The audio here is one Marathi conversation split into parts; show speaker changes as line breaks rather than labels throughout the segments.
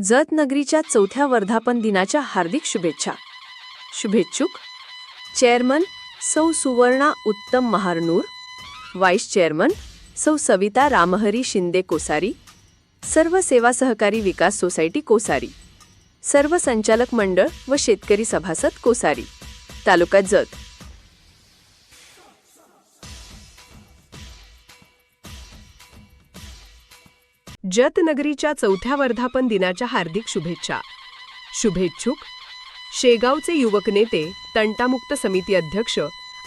जत नगरीच्या चौथ्या वर्धापन दिनाच्या हार्दिक शुभेच्छा. शुभेच्छुक. चेअरमन सौ सुवर्णा उत्तम महारनूर. व्हाईस चेअरमन सौ सविता रामहरी शिंदे कोसारी. सर्व सेवा सहकारी विकास सोसायटी कोसारी. सर्व संचालक मंडळ व शेतकरी सभासद कोसारी. तालुका जत.
जतनगरीच्या चौथ्या वर्धापन दिनाच्या हार्दिक शुभेच्छा. शुभेच्छुक. शेगावचे युवक नेते तंटामुक्त समिती अध्यक्ष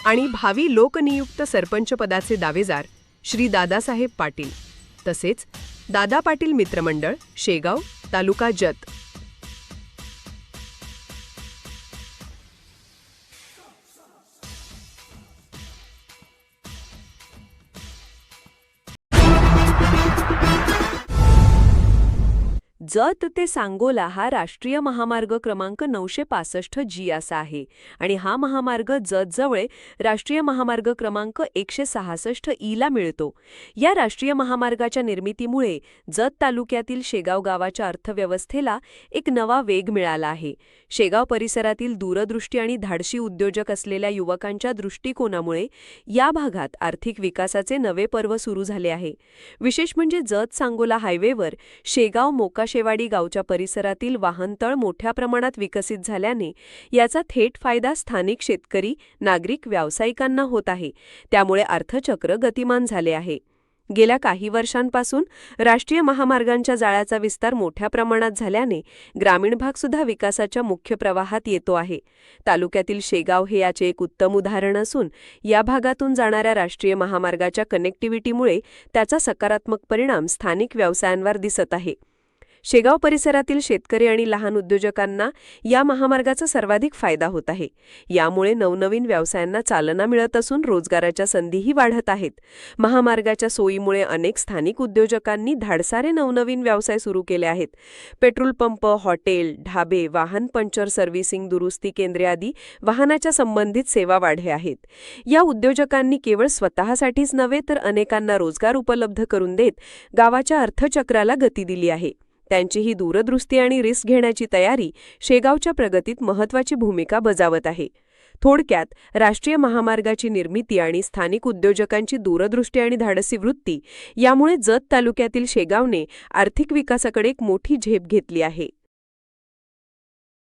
आणि भावी लोकनियुक्त सरपंच पदाचे दावेदार श्री दादासाहेब पाटील. तसेच दादा पाटील मित्रमंडळ शेगाव तालुका जत.
जत ते सांगोला हा राष्ट्रीय महामार्ग क्रमांक नऊशे पासष्ट जी असा आहे. आणि हा महामार्ग जतजवळ राष्ट्रीय महामार्ग क्रमांक एकशे सहासष्ट ईला मिळतो. या राष्ट्रीय महामार्गाच्या निर्मितीमुळे जत तालुक्यातील शेगाव गावाच्या अर्थव्यवस्थेला एक नवा वेग मिळाला आहे. शेगाव परिसरातील दूरदृष्टी आणि धाडशी उद्योजक असलेल्या युवकांच्या दृष्टिकोनामुळे या भागात आर्थिक विकासाचे नवे पर्व सुरू झाले आहे. विशेष म्हणजे जत सांगोला हायवेवर शेगाव मोकाशेवाडी गावच्या परिसरातील वाहनतळ मोठ्या प्रमाणात विकसित झाल्याने याचा थेट फायदा स्थानिक शेतकरी नागरिक व्यावसायिकांना होत आहे. त्यामुळे अर्थचक्र गतिमान झाले आहे. गेल्या काही वर्षांपासून राष्ट्रीय महामार्गांच्या जाळ्याचा विस्तार मोठ्या प्रमाणात झाल्याने ग्रामीण भागसुद्धा विकासाच्या मुख्य प्रवाहात येतो आहे. तालुक्यातील शेगाव हे याचे एक उत्तम उदाहरण असून या भागातून जाणाऱ्या राष्ट्रीय महामार्गाच्या कनेक्टिव्हिटीमुळे त्याचा सकारात्मक परिणाम स्थानिक व्यवसायांवर दिसत आहे. शेगाव परिसरातील शेतकरी आणि लहान उद्योजकांना या महामार्गाचा सर्वाधिक फायदा होत आहे. यामुळे नवनवीन व्यवसायांना चालना मिळत असून रोजगाराच्या संधीही वाढत आहेत. महामार्गाच्या सोयीमुळे अनेक स्थानिक उद्योजकांनी धाडसारे नवनवीन व्यवसाय सुरू केले आहेत. पेट्रोल पंप हॉटेल ढाबे वाहन पंचर सर्व्हिसिंग दुरुस्ती केंद्रे आदी वाहनाच्या संबंधित सेवा वाढे आहेत. या उद्योजकांनी केवळ स्वतःसाठीच नव्हे तर अनेकांना रोजगार उपलब्ध करून देत गावाच्या अर्थचक्राला गती दिली आहे. त्यांची ही दूरदृष्टी आणि रिस्क घेण्याची तयारी शेगावच्या प्रगतीत महत्वाची भूमिका बजावत आहे. थोडक्यात राष्ट्रीय महामार्गाची निर्मिती आणि स्थानिक उद्योजकांची दूरदृष्टी आणि धाडसी वृत्ती यामुळे जत तालुक्यातील शेगावने आर्थिक विकासाकडे एक मोठी झेप घेतली आहे.